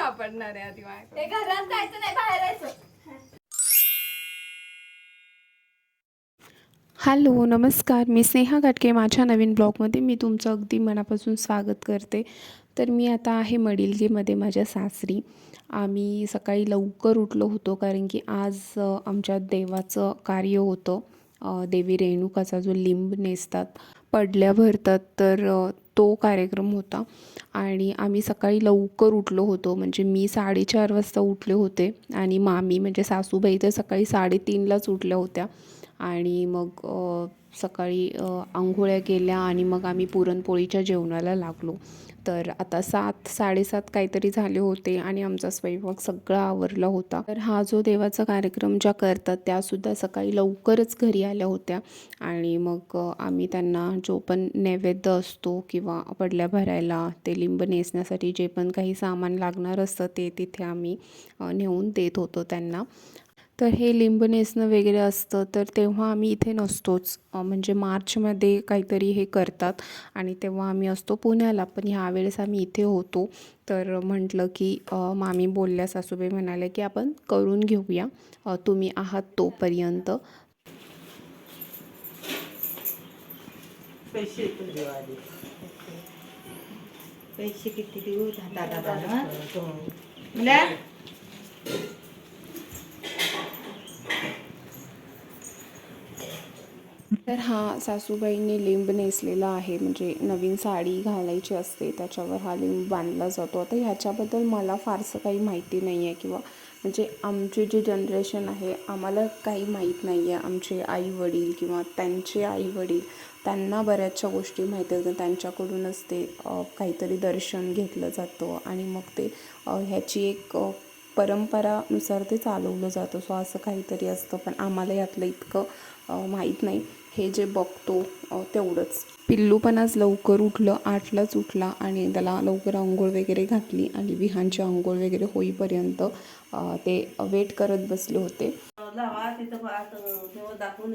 सापडणार आहे आधी माझ्याकडे. ते घरात जायचं नाही बाहेर हॅलो नमस्कार. मी स्नेहा घाटके माझ्या नवीन ब्लॉगमध्ये मी तुमचं अगदी मनापासून स्वागत करते. तर मी आता आहे मडिलगेमध्ये माझ्या सासरी. आम्ही सकाळी लवकर उठलो होतो कारण की आज अ, आमच्या देवाचं कार्य होतं. अ, देवी रेणुकाचा जो लिंब नेसतात पडल्या भरतात तर अ, तो कार्यक्रम होता. आणि आम्ही सकाळी लवकर उठलो होतो. म्हणजे मी साडेचार वाजता उठले होते. आणि मामी म्हणजे सासूबाई तर सकाळी साडेतीनलाच उठल्या होत्या. आणि मग सकाळी आंघोळ्या केल्या आणि मग आम्ही पुरणपोळीच्या जेवणाला लागलो. तर आता सात साडेसात काहीतरी झाले होते आणि आमचा स्वयंपाक सगळा आवरला होता. तर हा जो देवाचा कार्यक्रम ज्या करतात त्यासुद्धा सकाळी लवकरच घरी आल्या होत्या. आणि मग आम्ही त्यांना जो पण नैवेद्य असतो किंवा पडल्या भरायला ते लिंब नेसण्यासाठी जे पण काही सामान लागणार असतं ते तिथे आम्ही नेऊन देत होतो त्यांना. तर हे लिंब नेसणं वगैरे असतं तर तेव्हा आम्ही इथे नसतोच. म्हणजे मार्चमध्ये काहीतरी हे करतात आणि तेव्हा आम्ही असतो पुण्याला. पण ह्यावेळेस आम्ही इथे होतो. तर म्हटलं की मामी बोलल्या सासूबाई म्हणाले की आपण करून घेऊया. तुम्ही आहात तोपर्यंत. पैसे किती देऊ दहा दहा दहा ना तर हा सासूबाईंनी लिंब नेसलेला आहे. म्हणजे नवीन साडी घालायची असते त्याच्यावर हा लिंब बांधला जातो. आता ह्याच्याबद्दल मला फारसं काही माहिती नाही आहे किंवा म्हणजे आमची जी जनरेशन आहे आम्हाला काही माहीत नाही आहे आमचे आई वडील किंवा त्यांचे आई वडील त्यांना बऱ्याचशा गोष्टी माहिती असतात. त्यांच्याकडूनच ते काहीतरी दर्शन घेतलं जातं आणि मग ते ह्याची एक परंपरानुसार ते चालवलं जातं. सो असं काहीतरी असतं पण आम्हाला यातलं इतकं माहीत नाही. हे जे बघतो तेवढंच. पिल्लू पण आज लवकर उठलं आठलाच उठला आणि त्याला लवकर आंघोळ वगैरे घातली आणि विहानची आंघोळ वगैरे होईपर्यंत अ, ते वेट करत बसले होते. दाखवून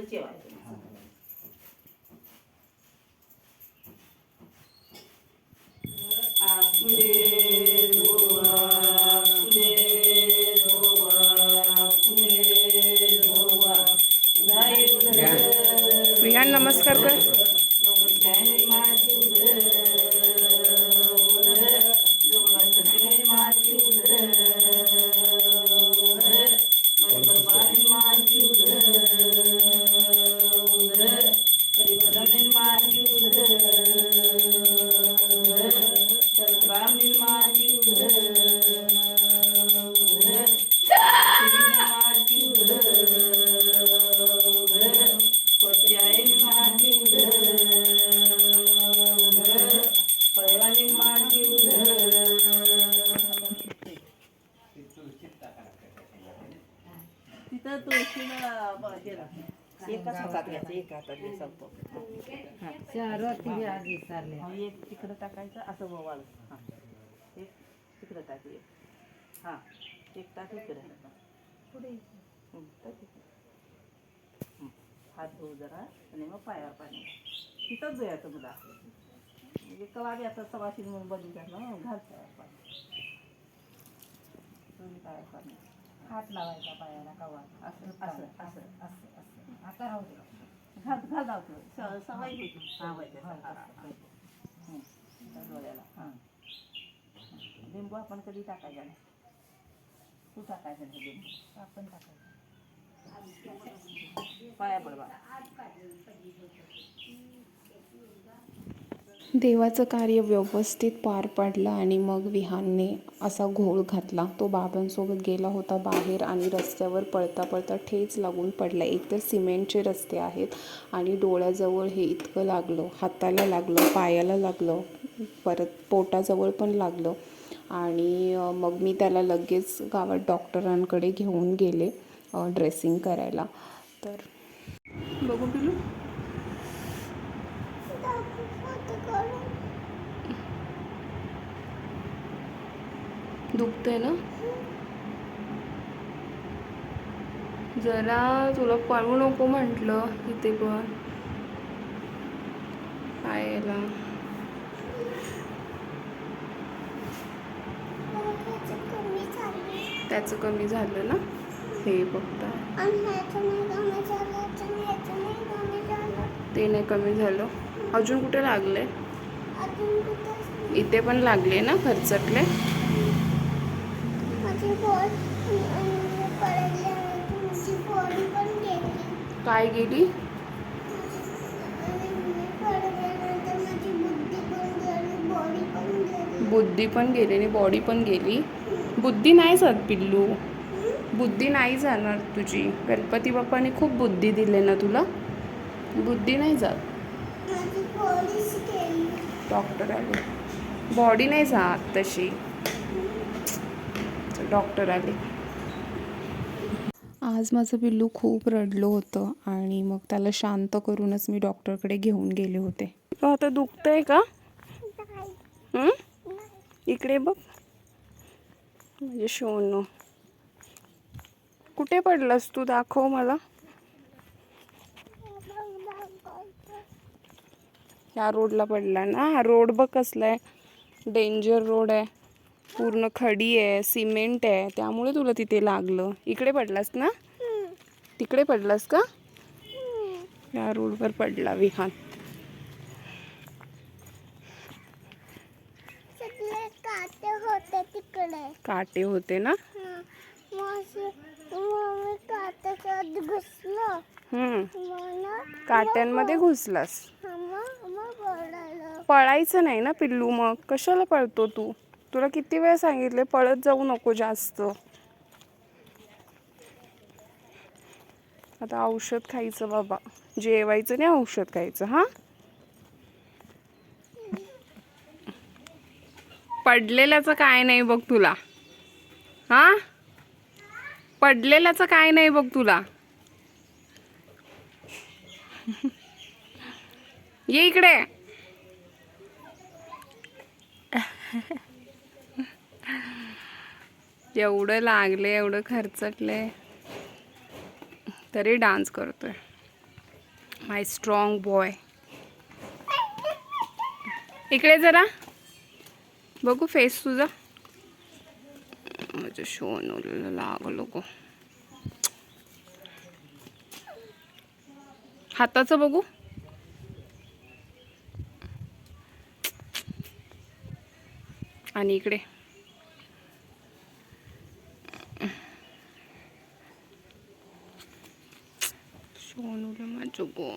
टाकायचं असं ववाळ हा. एक तिकडं टाक एक हा. एक टाक इकडे. पुढे टाक इकडे. हं, हात धुवू जरा आणि मग पायावर पाणी. तिथंच जायचं मुला म्हणजे कवा बी आता सवाशीन म्हणून बदलून घातलं घाल पायावर पाणी. पायावर पाणी. हात लावायचा पायाला कवा. असं असं असं. असं असं. आता राहू दे. घाल घाल जावतो स- सवय होती. वय हा, हा, हा. डोळ्याला. हां. लिंबू आपण कधी टाकायचा नाही. तू टाकायचं नाही लिंबू. आपण टाकायचं. पाया पडवा. देवाचं कार्य व्यवस्थित पार पाडलं आणि मग विहानने असा घोळ घातला. तो बाबांसोबत गेला होता बाहेर आणि रस्त्यावर पळता पळता ठेच लागून पडला. एक तर सिमेंटचे रस्ते आहेत आणि डोळ्याजवळ हे इतकं लागलं हाताला लागलं पायाला लागलं परत पोटाजवळ पण लागलं. आणि मग मी त्याला लगेच गावात डॉक्टरांकडे घेऊन गेले ड्रेसिंग करायला. तर बघू पिलू? दुखतंय ना? जरा तुला पळू नको म्हटलं इथे पण. पायाला. त्याचं कमी झालं ना? हे फक्त ते नाही कमी झालं. अजून कुठे लागले इथे पण लागले ना? खर्चटले काय गेली? बुद्धी पण गेली आणि बॉडी पण गेली. बुद्धी नाही जात पिल्लू. बुद्धी नाही जाणार तुझी. गणपती बाप्पाने खूप बुद्धी दिले ना तुला? बुद्धी नाही जात. डॉक्टर आले. बॉडी नाही जात तशी. डॉक्टर आले. आज माझं पिल्लू खूप रडलं होतं आणि मग त्याला शांत करूनच मी डॉक्टरकडे घेऊन गेले होते. तो आता दुखतंय का? इकडे बघ. म्हणजे शोनू. कुठे पडलास तू? दाखव मला. ह्या रोडला पडला ना? हा रोड बघ कसला आहे डेंजर रोड आहे. पूर्ण खडी आहे सिमेंट आहे त्यामुळे तुला तिथे लागलं. इकडे पडलास ना? तिकडे पडलास का? या रोडवर पडला विहान होते तिकडे. काटे होते ना? काट्यांमध्ये घुसलास. पळायचं नाही ना पिल्लू मग? कशाला पळतो तू? तुला किती वेळ सांगितले? पळत जाऊ नको जास्त. आता औषध खायचं बाबा. जेवायचं नाही औषध खायचं हा? पडलेल्याचं काय नाही बघ तुला. हा? पडलेल्याचं काय नाही बघ तुला. ये इकडे. एवढं लागले एवढं खर्चटले. तरी डान्स करतोय. माय स्ट्रॉंग बॉय इकडे जरा. बघू फेस तुझा. माझं शोन लागलो गो. हाताचं बघू. आणि इकडे सोनूला माझं गो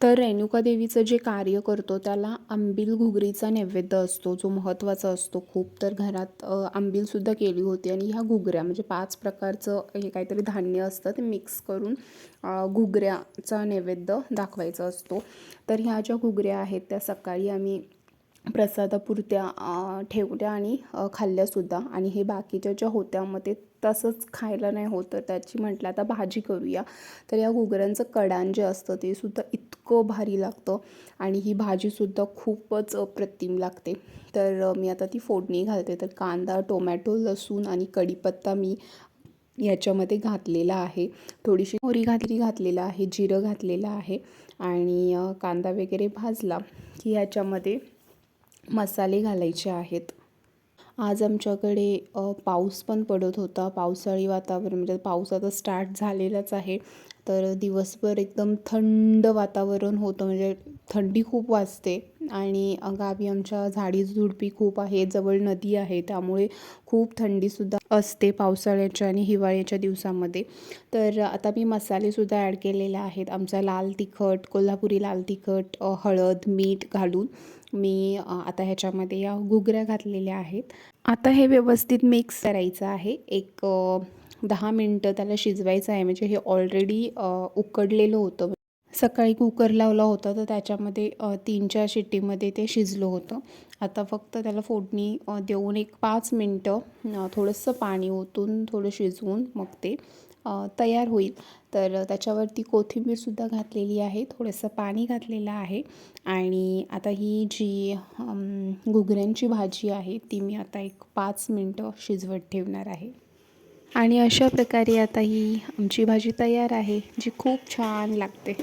तर रेणुका देवीचं जे कार्य करतो त्याला आंबील घुगरीचा नैवेद्य असतो जो महत्त्वाचा असतो खूप. तर घरात आंबीलसुद्धा केली होती आणि ह्या घुगऱ्या म्हणजे पाच प्रकारचं हे काहीतरी धान्य असतं ते मिक्स करून घुगऱ्याचा नैवेद्य दाखवायचा असतो. तर ह्या ज्या घुगऱ्या आहेत त्या सकाळी आम्ही प्रसादापुरत्या ठेवल्या आणि खाल्ल्यासुद्धा. आणि हे बाकीच्या ज्या होत्या मग ते तसंच खायला नाही होत तर त्याची म्हटलं आता भाजी करूया. तर या घुगऱ्यांचं कडान जे असतं ते सुद्धा इतकं भारी लागतं. आणि ही भाजीसुद्धा खूपच अप्रतिम लागते. तर मी आता ती फोडणी घालते. तर कांदा टोमॅटो लसूण आणि कढीपत्ता मी याच्यामध्ये घातलेला आहे. थोडीशी मोहरी घातली घातलेला आहे जिरं घातलेलं आहे. आणि कांदा वगैरे भाजला की याच्यामध्ये मसाले घालायचे आहेत. आज आमच्याकडे पाऊस पण पडत होता. पावसाळी वातावरण म्हणजे पाऊस आता स्टार्ट झालेलाच आहे. तर दिवसभर एकदम थंड वातावरण होतं. म्हणजे थंडी खूप वाजते आणि गावी आमच्या झाडी झुडपी खूप आहे जवळ नदी आहे. त्यामुळे खूप थंडीसुद्धा असते पावसाळ्याच्या आणि हिवाळ्याच्या दिवसामध्ये. तर आता मी मसालेसुद्धा ॲड केलेले आहेत. आमचा लाल तिखट कोल्हापुरी लाल तिखट हळद मीठ घालून. मी आता ह्याच्यामध्ये या घुगऱ्या घातलेल्या आहेत. आता हे व्यवस्थित मिक्स करायचं आहे. एक दहा मिनटं त्याला शिजवायचं आहे. म्हणजे हे ऑलरेडी उकडलेलं होतं. सकाळी कुकर लावला होता तर त्याच्यामध्ये तीन चार शिट्टीमध्ये ते शिजलं होतं. आता फक्त त्याला फोडणी देऊन एक पाच मिनटं थोडंसं पाणी ओतून थोडं शिजवून मग ते तयार होईल. तर त्याच्यावरती कोथिंबीरसुद्धा घातलेली आहे थोडंसं पाणी घातलेलं आहे आणि आता ही जी घुगऱ्यांची भाजी आहे ती मी आता एक पाच मिनटं शिजवत ठेवणार आहे. आणि अशा प्रकारे आता ही आमची भाजी तयार आहे जी खूप छान लागते.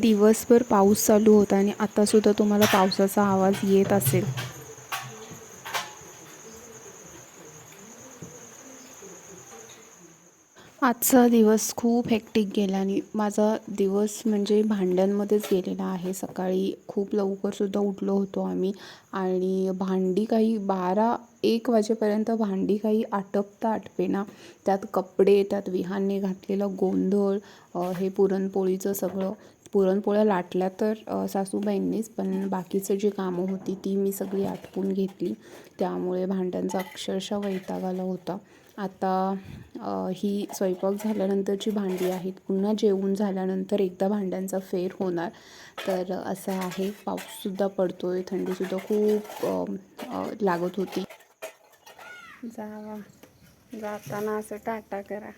दिवसभर पाऊस चालू होता आणि आतासुद्धा तुम्हाला पावसाचा आवाज येत असेल. आजचा दिवस खूप हेक्टिक गेला आणि माझा दिवस म्हणजे भांड्यांमध्येच गेलेला आहे. सकाळी खूप लवकरसुद्धा उठलो होतो आम्ही आणि भांडी काही बारा एक वाजेपर्यंत भांडी काही आटपता आटपेना. त्यात कपडे त्यात विहानने घातलेलं गोंधळ हे पुरणपोळीचं सगळं. पुरणपोळ्या लाटल्या तर सासूबाईंनीच पण बाकीचं जी कामं होती ती मी सगळी आटपून घेतली. त्यामुळे भांड्यांचा अक्षरशः वैताग आला होता. आता ही स्वयंपाक झाल्यानंतरची भांडी आहेत. पुन्हा जेवून झाल्यानंतर एकदा भांड्यांचा फेर होणार. तर असं आहे. पाऊससुद्धा पडतो आहे थंडीसुद्धा खूप लागत होती. जावा जाताना असं टाटा करा.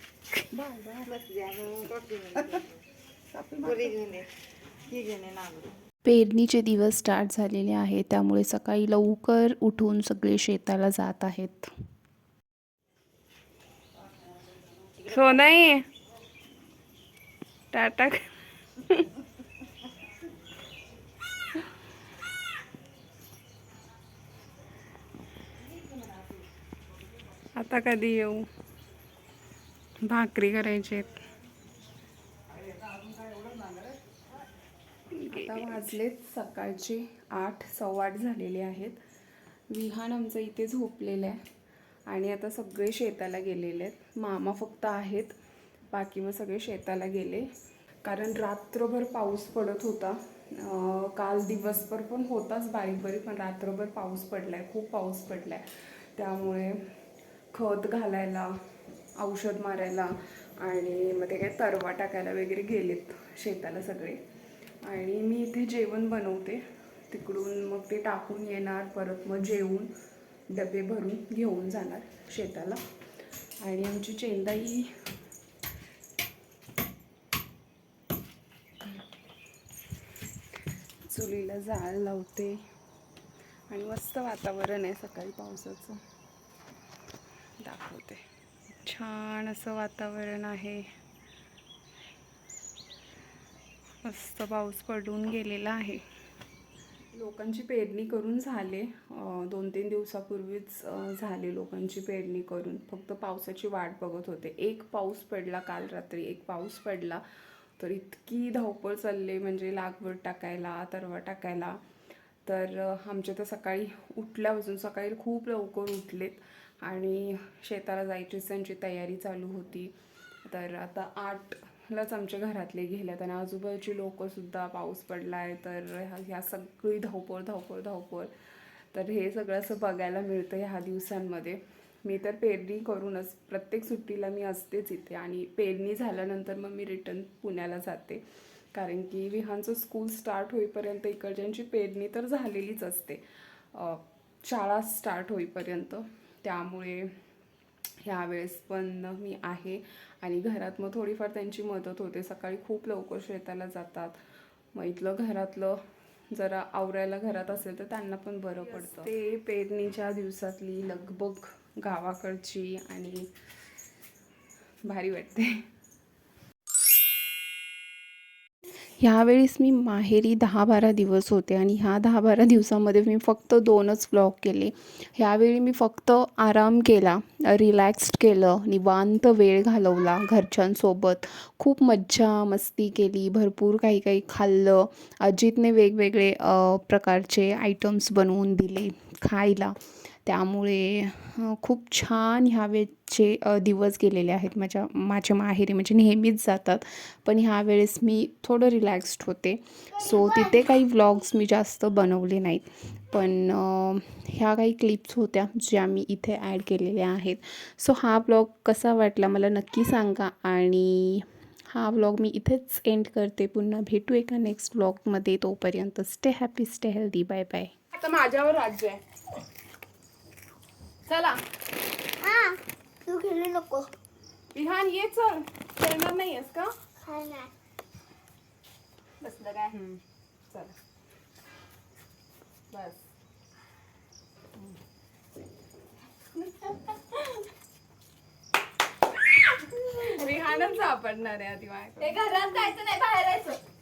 पेरणीचे दिवस स्टार्ट झालेले आहेत. त्यामुळे सकाळी लवकर उठून सगळे शेताला जात आहेत. हो, सोनाई टाटा. आता कधी येऊ? भाकरी करायची आहेत. आता वाजलेत सकाळचे आठ सव्वाट झालेले आहेत. विहान आमचं इथे झोपलेलं आहे. आणि आता सगळे शेताला गेलेले आहेत. मामा फक्त आहेत. बाकी मग सगळे शेताला गेले. कारण रात्रभर पाऊस पडत होता. काल दिवसभर पण होताच बारीक बारीक पण रात्रभर पाऊस पडला आहे खूप पाऊस पडला आहे त्यामुळे खत घालायला औषध मारायला आणि मग ते काय तरवा टाकायला वगैरे गेलेत शेताला सगळे. आणि मी इथे जेवण बनवते. तिकडून मग ते टाकून येणार. परत मग जेवून डबे भरून घेऊन जाणार शेताला. आणि आमची चेंदाई चुलीला जाळ लावते. आणि मस्त वातावरण आहे सकाळी पावसाचं. दाखवते. छान असं वातावरण आहे. मस्त पाऊस पडून गेलेला आहे. लोकांची पेरणी करून झाले. दोन तीन दिवसापूर्वीच झाले लोकांची पेरणी करून. फक्त पावसाची वाट बघत होते. एक पाऊस पडला काल रात्री एक पाऊस पडला. तर इतकी धावपळ चालली म्हणजे लागवड टाकायला तरवा टाकायला. तर आमच्या तर सकाळी उठल्यापासून सकाळी खूप लवकर उठलेत. आणि शेताला जायची त्यांची तयारी चालू होती. तर आता आठ लाच आमच्या घरातले गेल्यात. आणि आजूबाजूची लोकंसुद्धा पाऊस पडला आहे तर ह्या सगळी धावपळ धावपळ धावपळ. तर हे सगळं असं बघायला मिळतं ह्या दिवसांमध्ये. मी तर पेरणी करूनच प्रत्येक सुट्टीला मी असतेच इथे. आणि पेरणी झाल्यानंतर मग मी रिटर्न पुण्याला जाते. कारण की विहानचं स्कूल स्टार्ट होईपर्यंत इकडच्यांची पेरणी तर झालेलीच असते. शाळा स्टार्ट होईपर्यंत. त्यामुळे ह्यावेळेस पण मी आहे. आणि घरात मग थोडीफार त्यांची मदत होते. सकाळी खूप लवकर शेताला जातात. मग इथलं घरातलं जरा आवरायला घरात असेल तर त्यांना पण बरं पडतं. ते पेरणीच्या दिवसातली लगबग गावाकडची आणि भारी वाटते. ह्यावेळेस मी माहेरी दहा बारा दिवस होते आणि ह्या दहा बारा दिवसामध्ये मी फक्त दोनच व्लॉग केले. ह्यावेळी मी फक्त आराम केला रिलॅक्स्ड केलं निवांत वेळ घालवला घरच्यांसोबत. खूप मज्जा मस्ती केली भरपूर काही काही खाल्लं. अजितने वेगवेगळे प्रकारचे आयटम्स बनवून दिले खायला. त्यामुळे खूप छान ह्यावेळचे दिवस गेलेले आहेत. माझ्या माझ्या माहेरी म्हणजे नेहमीच जातात. पण ह्यावेळेस मी थोडं रिलॅक्स्ड होते. सो तिथे काही व्लॉग्स मी जास्त बनवले नाहीत. पण ह्या काही क्लिप्स होत्या ज्या मी इथे ॲड केलेल्या आहेत. सो हा ब्लॉग कसा वाटला मला नक्की सांगा आणि हा व्लॉग मी इथेच एंड करते. पुन्हा भेटू एका नेक्स्ट व्लॉगमध्ये तोपर्यंत stay happy stay healthy bye bye आता माझ्यावर राज्य आहे. चला. हा तू खेळू नको. विहान ये चल. खेळणार नाहीयेस का? खाणार बसलं काय? चला. बस. विहानच सापडणार आहे आधी माझ्याकडे घरात जायचं नाही बाहेर जायचं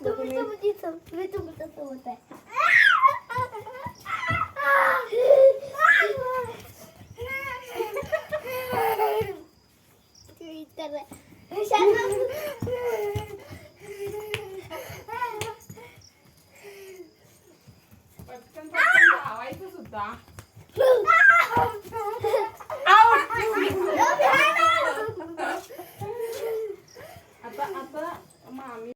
Сейчас